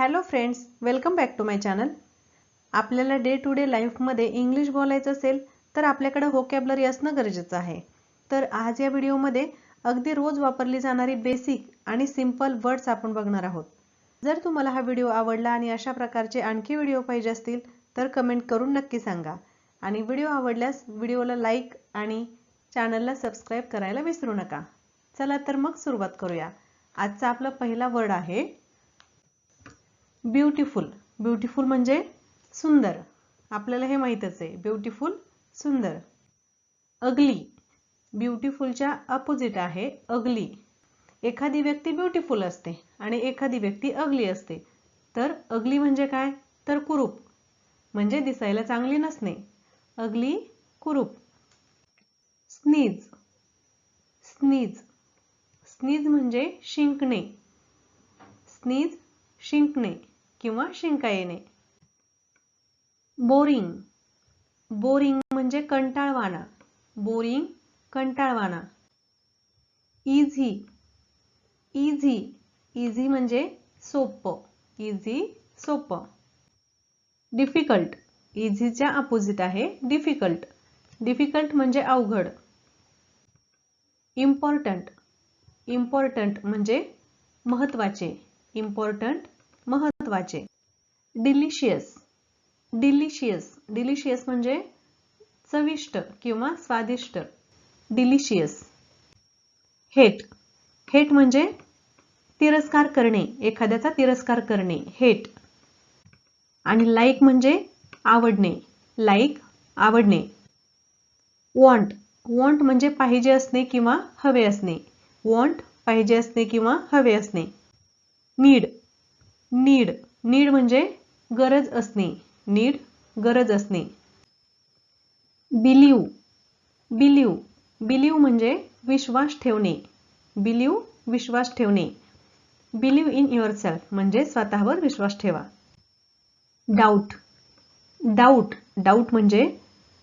Hello friends welcome back to my channel आपल्याला day to day लाईफमध्ये English बोलायचं असेल तर आपल्याकडं होकॅबलरी असणं गरजेचं आहे. तर आज या व्हिडिओमध्ये अगदी रोज वापरली जाणारी बेसिक आणि सिंपल वर्ड्स आपण बघणार आहोत. जर तुम्हाला हा व्हिडिओ आवडला आणि अशा प्रकारचे आणखी व्हिडिओ पाहिजे असतील तर कमेंट करून नक्की सांगा. आणि व्हिडिओ आवडल्यास व्हिडिओला लाईक आणि चॅनलला सबस्क्राईब करायला विसरू नका. चला तर मग सुरुवात करूया. आजचा आपला पहिला वर्ड आहे ब्युटिफुल. ब्युटिफुल म्हणजे सुंदर. आपल्याला हे माहीतच आहे. ब्युटिफुल सुंदर. अगली. ब्युटिफुलच्या अपोजिट आहे अगली. एखादी व्यक्ती ब्युटिफुल असते आणि एखादी व्यक्ती अगली असते. तर अगली म्हणजे काय? तर कुरूप. म्हणजे दिसायला चांगली नसणे. अगली कुरूप. स्नीज. स्नीज. स्नीज म्हणजे शिंकणे. स्नीज शिंकणे. किंवा शिंका येणे. बोरिंग. बोरिंग म्हणजे कंटाळवाणा. बोरिंग कंटाळवाणा. इझी इझी इझी म्हणजे सोपं. इझी सोपं. डिफिकल्ट इझीच्या अपोजिट आहे डिफिकल्ट डिफिकल्ट म्हणजे अवघड. इम्पॉर्टंट इम्पॉर्टंट म्हणजे महत्त्वाचे इम्पॉर्टंट महत्त्वाचे डिलिशियस डिलिशियस डिलिशियस म्हणजे चविष्ट किंवा स्वादिष्ट. डिलिशियस हेट हेट म्हणजे तिरस्कार करणे एखाद्याचा तिरस्कार करणे. हेट आणि लाईक म्हणजे आवडणे. लाईक आवडणे. वॉन्ट वॉन्ट म्हणजे पाहिजे असणे किंवा हवे असणे. वॉन्ट पाहिजे असणे किंवा हवे असणे. Need need. नीड म्हणजे गरज असणे. नीड गरज असणे. बिलीव. बिलीव. बिलीव म्हणजे विश्वास ठेवणे. बिलीव विश्वास ठेवणे. बिलीव इन युअर सेल्फ म्हणजे स्वतःवर विश्वास ठेवा. डाऊट. डाऊट. डाऊट म्हणजे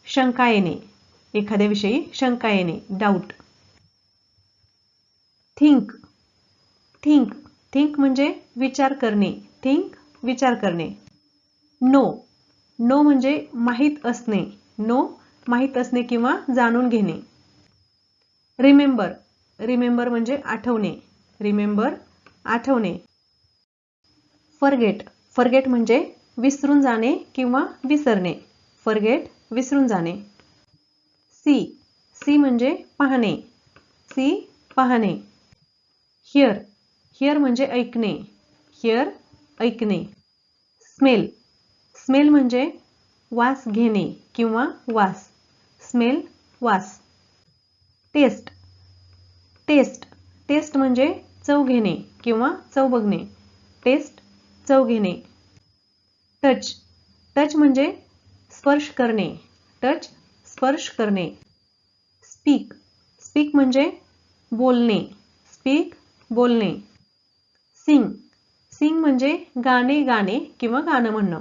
शंका येणे. एखाद्याविषयी शंका येणे. डाऊट. थिंक. थिंक. थिंक म्हणजे विचार करणे. थिंक विचार करणे. नो नो म्हणजे माहीत असणे. नो माहीत असणे किंवा जाणून घेणे. रिमेंबर रिमेंबर म्हणजे आठवणे. रिमेंबर आठवणे. फरगेट फरगेट म्हणजे विसरून जाणे किंवा विसरणे. फरगेट विसरून जाणे. सी सी म्हणजे पाहणे. सी पाहणे. हिअर हिअर म्हणजे ऐकणे. हिअर ऐकणे. स्मेल स्मेल म्हणजे वास घेणे किंवा वास. स्मेल वास. टेस्ट टेस्ट टेस्ट म्हणजे चव घेणे किंवा चव बघणे. टेस्ट चव घेणे. टच टच म्हणजे स्पर्श करणे. टच स्पर्श करणे. स्पीक स्पीक म्हणजे बोलणे. स्पीक बोलणे. सिंग. सिंग म्हणजे गाणे गाणे किंवा गाणं म्हणणं.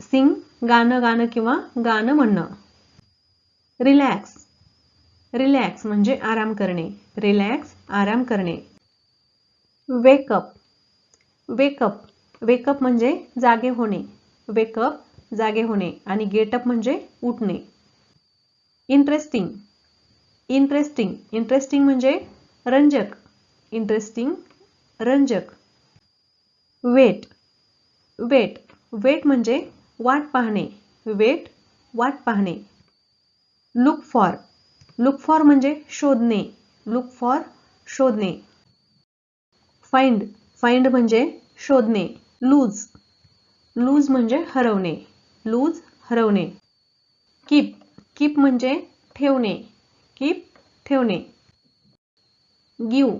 सिंग गाणं गाणं किंवा गाणं म्हणणं. रिलॅक्स. रिलॅक्स म्हणजे आराम करणे. रिलॅक्स आराम करणे. वेकअप वेकअप वेकअप म्हणजे जागे होणे. वेकअप जागे होणे आणि गेटअप म्हणजे उठणे. इंटरेस्टिंग. इंटरेस्टिंग. इंटरेस्टिंग म्हणजे रंजक. इंटरेस्टिंग रंजक. वेट. वेट. वेट म्हणजे वाट पाहणे. वेट, वाट पाहणे. लुक फॉर लुक फॉर म्हणजे शोधणे. लुक फॉर शोधणे. फाइंड फाइंड म्हणजे शोधणे. लूज लूज म्हणजे हरवणे. लूज हरवणे. कीप कीप म्हणजे ठेवणे. कीप गिव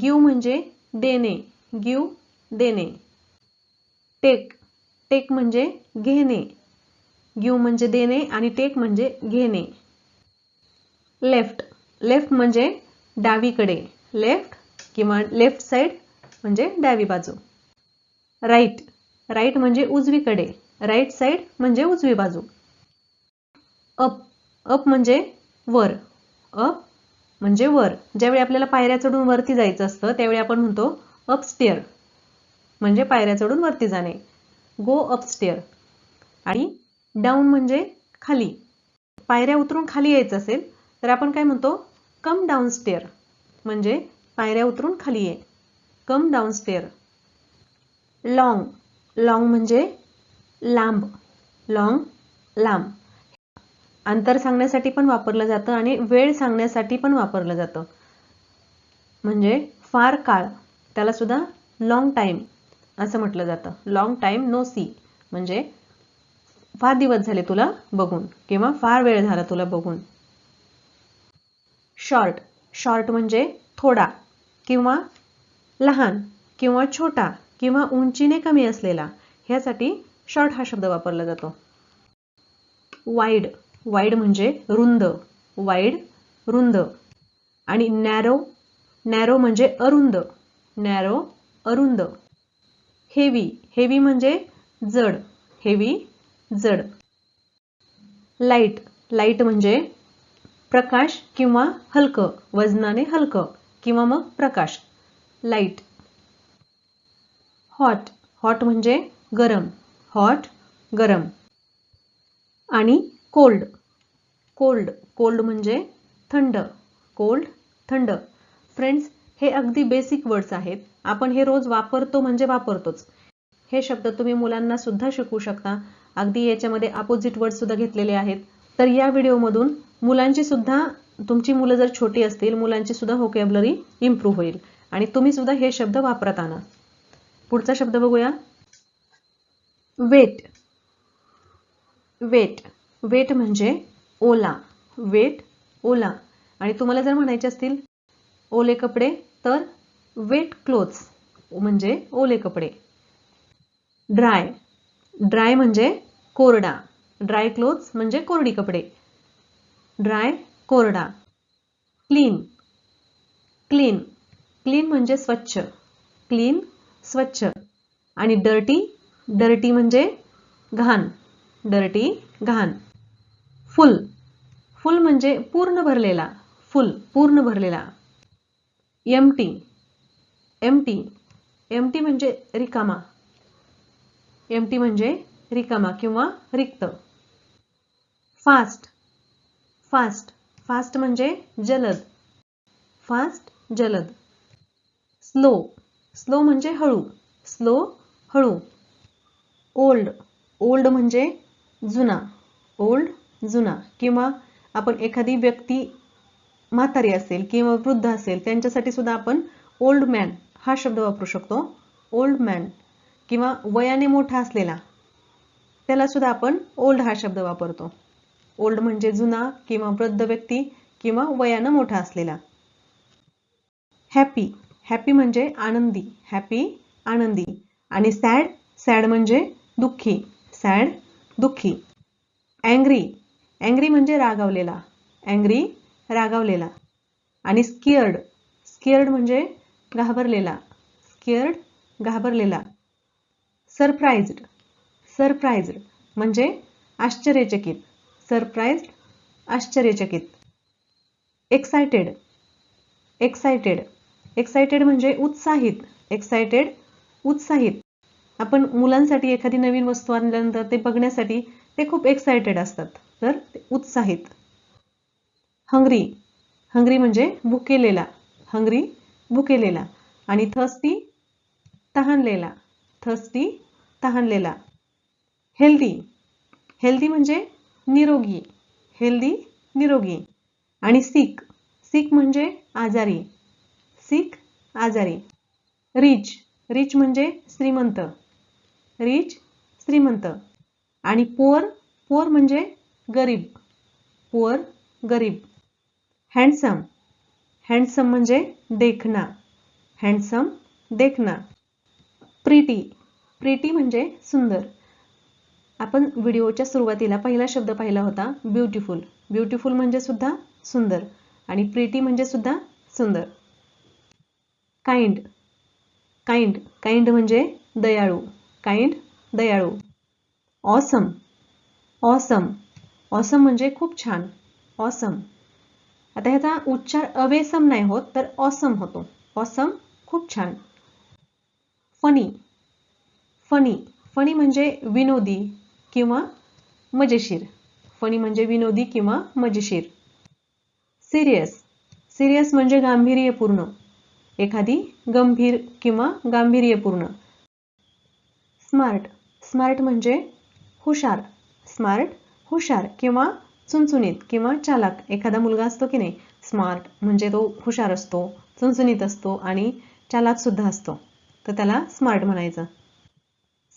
गिव म्हणजे देणे. गिव देणे. टेक टेक म्हणजे घेणे. गिव म्हणजे देणे आणि टेक म्हणजे घेणे. लेफ्ट लेफ्ट म्हणजे डावीकडे. लेफ्ट किंवा लेफ्ट साईड म्हणजे डावी बाजू. राईट राईट म्हणजे उजवीकडे. राईट साईड म्हणजे उजवी बाजू. अप अप म्हणजे वर. अप म्हणजे वर. ज्यावेळी आपल्याला पायऱ्या चढून वरती जायचं असतं त्यावेळी आपण म्हणतो अपस्टेअर म्हणजे पायऱ्या चढून वरती जाणे. गो अपस्टेअर आणि डाऊन म्हणजे खाली. पायऱ्या उतरून खाली यायचं असेल तर आपण काय म्हणतो? कम डाऊन स्टेअर म्हणजे पायऱ्या उतरून खाली ये. Come down stair long long म्हणजे लांब. लॉंग लांब. अंतर सांगण्यासाठी पण वापरलं जातं आणि वेळ सांगण्यासाठी पण वापरलं जातं. म्हणजे फार काळ त्याला सुद्धा लॉंग टाईम असं म्हटलं जातं. लॉंग टाईम नो सी म्हणजे फार दिवस झाले तुला बघून किंवा फार वेळ झाला तुला बघून. शॉर्ट शॉर्ट म्हणजे थोडा किंवा लहान किंवा छोटा किंवा उंचीने कमी असलेला. ह्यासाठी शॉर्ट हा शब्द वापरला जातो. वाईड वाईड म्हणजे रुंद वाईड रुंद. आणि नॅरो नॅरो म्हणजे अरुंद नॅरो अरुंद. हेवी हेवी म्हणजे जड हेवी जड. लाइट लाइट म्हणजे प्रकाश किंवा हलकं वजनाने हलकं किंवा मग प्रकाश. लाइट हॉट हॉट म्हणजे गरम हॉट गरम. आणि कोल्ड. कोल्ड. कोल्ड म्हणजे थंड. कोल्ड थंड. फ्रेंड्स हे अगदी बेसिक वर्ड्स आहेत. आपण हे रोज वापरतो म्हणजे वापरतोच. हे शब्द तुम्ही मुलांना सुद्धा शिकवू शकता. अगदी याच्यामध्ये अपोजिट वर्ड सुद्धा घेतलेले आहेत. तर या व्हिडिओमधून मुलांची सुद्धा तुमची मुलं जर छोटी असतील मुलांची सुद्धा होकॅबलरी इम्प्रूव्ह होईल. आणि तुम्ही सुद्धा हे शब्द वापरत आणा. पुढचा शब्द बघूया. वेट वेट वेट म्हणजे ओला. वेट ओला. आणि तुम्हाला जर म्हणायचे असतील ओले कपडे तर वेट क्लोथ्स म्हणजे ओले कपडे. ड्राय. ड्राय म्हणजे कोरडा. ड्राय क्लोथ्स म्हणजे कोरडी कपडे. ड्राय कोरडा. क्लीन. क्लीन. क्लीन म्हणजे स्वच्छ. क्लीन स्वच्छ. आणि डर्टी डर्टी म्हणजे घाण. डर्टी घाण. फुल. फुल म्हणजे पूर्ण भरलेला. फुल पूर्ण भरलेला. एमटी एमटी एमटी म्हणजे रिकामा. एमटी म्हणजे रिकामा किंवा रिक्त. फास्ट फास्ट फास्ट म्हणजे जलद. फास्ट जलद. स्लो स्लो म्हणजे हळू. स्लो हळू. ओल्ड ओल्ड म्हणजे जुना. ओल्ड जुना किंवा आपण एखादी व्यक्ती म्हातारी असेल किंवा वृद्ध असेल त्यांच्यासाठी सुद्धा आपण ओल्ड मॅन हा शब्द वापरू शकतो. ओल्ड मॅन किंवा वयाने मोठा असलेला त्याला सुद्धा आपण ओल्ड हा शब्द वापरतो. ओल्ड म्हणजे जुना किंवा वृद्ध व्यक्ती किंवा वयानं मोठा असलेला. हॅपी हॅपी म्हणजे आनंदी हॅपी आनंदी. आणि सॅड सॅड म्हणजे दुःखी सॅड दुःखी. अँग्री अँग्री म्हणजे रागावलेला. अँग्री रागावलेला. आणि स्किअर्ड स्किअर्ड म्हणजे घाबरलेला. स्किअर्ड घाबरलेला. सरप्राईज्ड सरप्राईज्ड म्हणजे आश्चर्यचकित. सरप्राईज्ड आश्चर्यचकित. Excited excited. एक्सायटेड म्हणजे उत्साहित. एक्सायटेड उत्साहित. आपण मुलांसाठी एखादी नवीन वस्तू आणल्यानंतर ते बघण्यासाठी ते खूप एक्सायटेड असतात. तर उत्साहित. हंगरी. हंगरी म्हणजे भुकेलेला. हंगरी भुकेलेला. आणि थस्ती तहानलेला. थस्ती तहानलेला. हेल्दी. हेल्दी म्हणजे निरोगी. हेल्दी निरोगी. आणि सिक सिक म्हणजे आजारी. सिक आजारी. रिच. रिच म्हणजे श्रीमंत. रिच श्रीमंत. आणि पोअर पोअर म्हणजे गरीब. पुअर गरीब. हँडसम हँडसम म्हणजे देखना हँडसम देखना प्रिटी प्रिटी म्हणजे सुंदर. आपण व्हिडिओच्या सुरुवातीला पहिला शब्द पाहिला होता ब्युटिफुल ब्युटिफुल म्हणजे सुद्धा सुंदर आणि प्रिटी म्हणजे सुद्धा सुंदर. काइंड काइंड काइंड म्हणजे दयाळू. काइंड दयाळू. ऑसम ऑसम ऑसम म्हणजे खूप छान. ऑसम आता ह्याचा उच्चार अवेसम नाही होत तर ऑसम होतो. ऑसम खूप छान. फनी फनी फनी म्हणजे विनोदी किंवा मजेशीर. फनी म्हणजे विनोदी किंवा मजेशीर. सिरियस सिरियस म्हणजे गांभीर्यपूर्ण. एखादी गंभीर किंवा गांभीर्यपूर्ण. स्मार्ट स्मार्ट म्हणजे हुशार. स्मार्ट हुशार किंवा चुनचुनीत किंवा चालाक एखादा मुलगा असतो की नाही स्मार्ट म्हणजे तो हुशार असतो चुनचुनीत असतो आणि चालक सुद्धा असतो. तर त्याला स्मार्ट म्हणायचं.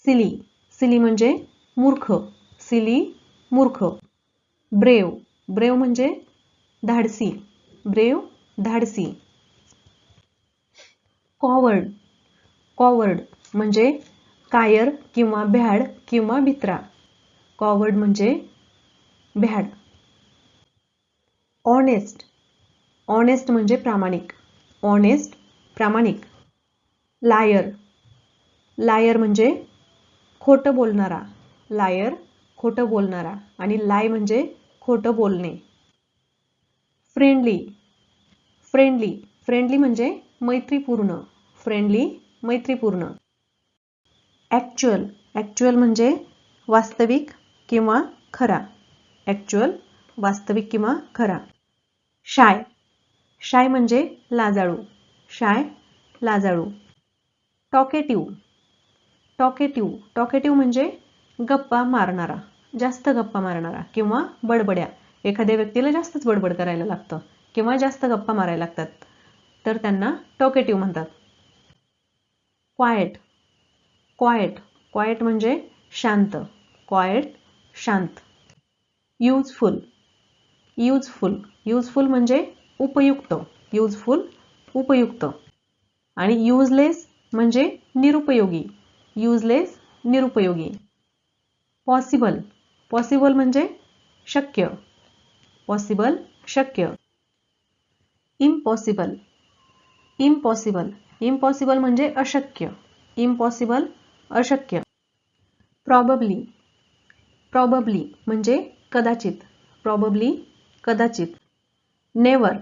सिली. सिली म्हणजे मूर्ख. सिली मूर्ख. ब्रेव. ब्रेव म्हणजे धाडसी. ब्रेव धाडसी. कॉवर्ड. कॉवर्ड म्हणजे कायर किंवा भ्याड किंवा भित्रा. कॉवर्ड म्हणजे भ्याड ऑनेस्ट. ऑनेस्ट म्हणजे प्रामाणिक. ऑनेस्ट प्रामाणिक. लायर. लायर म्हणजे खोटं बोलणारा. लायर खोटं बोलणारा. आणि लाय म्हणजे खोटं बोलणे. फ्रेंडली. फ्रेंडली. फ्रेंडली म्हणजे मैत्रीपूर्ण. फ्रेंडली मैत्रीपूर्ण. ॲक्च्युअल. ॲक्च्युअल म्हणजे वास्तविक किंवा खरा. ॲक्च्युअल वास्तविक किंवा खरा. शाय. शाय म्हणजे लाजाळू. शाय लाजाळू. टॉकेटिव्ह टॉकेटिव्ह टॉकेटिव्ह म्हणजे गप्पा मारणारा जास्त गप्पा मारणारा किंवा बडबड्या. एखाद्या व्यक्तीला जास्तच बडबड करायला लागतं किंवा जास्त गप्पा मारायला लागतात. तर त्यांना टॉकेटिव्ह म्हणतात. क्वायट. क्वायट. क्वायट म्हणजे शांत. क्वायट शांत. युजफुल यूजफुल युजफुल म्हणजे उपयुक्त. युजफुल उपयुक्त. आणि यूजलेस म्हणजे निरुपयोगी. युजलेस निरुपयोगी. पॉसिबल पॉसिबल म्हणजे शक्य. पॉसिबल शक्य. इम्पॉसिबल इम्पॉसिबल इम्पॉसिबल म्हणजे अशक्य. इम्पॉसिबल अशक्य. प्रॉबब्ली प्रॉबली म्हणजे कदाचित. प्रॉबली कदाचित. नेवर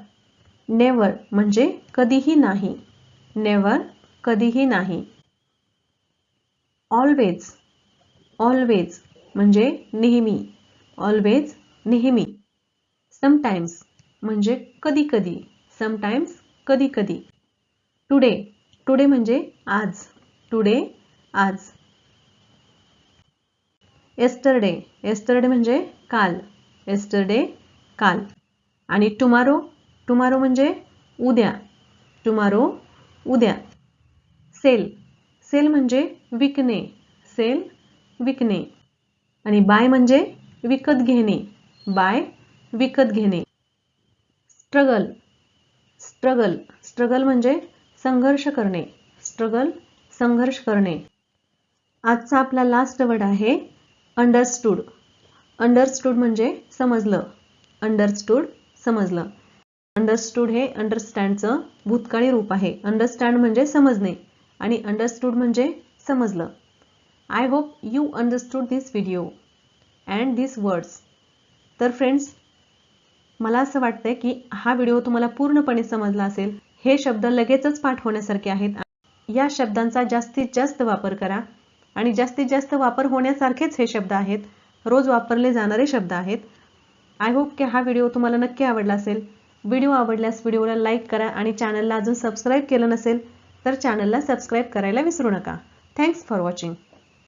नेवर म्हणजे कधीही नाही. नेवर कधीही नाही. ऑलवेज ऑलवेज म्हणजे नेहमी. ऑलवेज नेहमी. समटाईम्स म्हणजे कधी कधी समटाईम्स कधी कधी टुडे टुडे म्हणजे आज. टुडे आज. एस्टरडे एस्टरडे म्हणजे काल. एस्टरडे काल. आणि टुमारो टुमारो म्हणजे उद्या. टुमारो उद्या. सेल सेल म्हणजे विकणे. सेल विकणे. आणि बाय म्हणजे विकत घेणे. बाय विकत घेणे. स्ट्रगल स्ट्रगल स्ट्रगल म्हणजे संघर्ष करणे. स्ट्रगल संघर्ष करणे. आजचा आपला लास्ट वर्ड आहे अंडरस्टूड अंडरस्टूड म्हणजे समजलं. अंडरस्टूड समजलं. अंडरस्टूड हे अंडरस्टँडचं भूतकाळी रूप आहे. अंडरस्टँड म्हणजे समजणे आणि अंडरस्टूड म्हणजे समजलं. I hope you understood this video and this words तर फ्रेंड्स मला असं वाटतंय की हा व्हिडिओ तुम्हाला पूर्णपणे समजला असेल. हे शब्द लगेचच पाठ होण्यासारखे आहेत. या शब्दांचा जास्तीत जास्त वापर करा. आणि जास्तीत जास्त वापर होण्यासारखेच हे शब्द आहेत. रोज वापरले जाणारे शब्द आहेत. आय होप की हा व्हिडिओ तुम्हाला नक्की आवडला असेल. व्हिडिओ आवडल्यास व्हिडिओला लाईक करा आणि चॅनलला अजून सबस्क्राईब केलं नसेल तर चॅनलला सबस्क्राईब करायला विसरू नका. Thanks for watching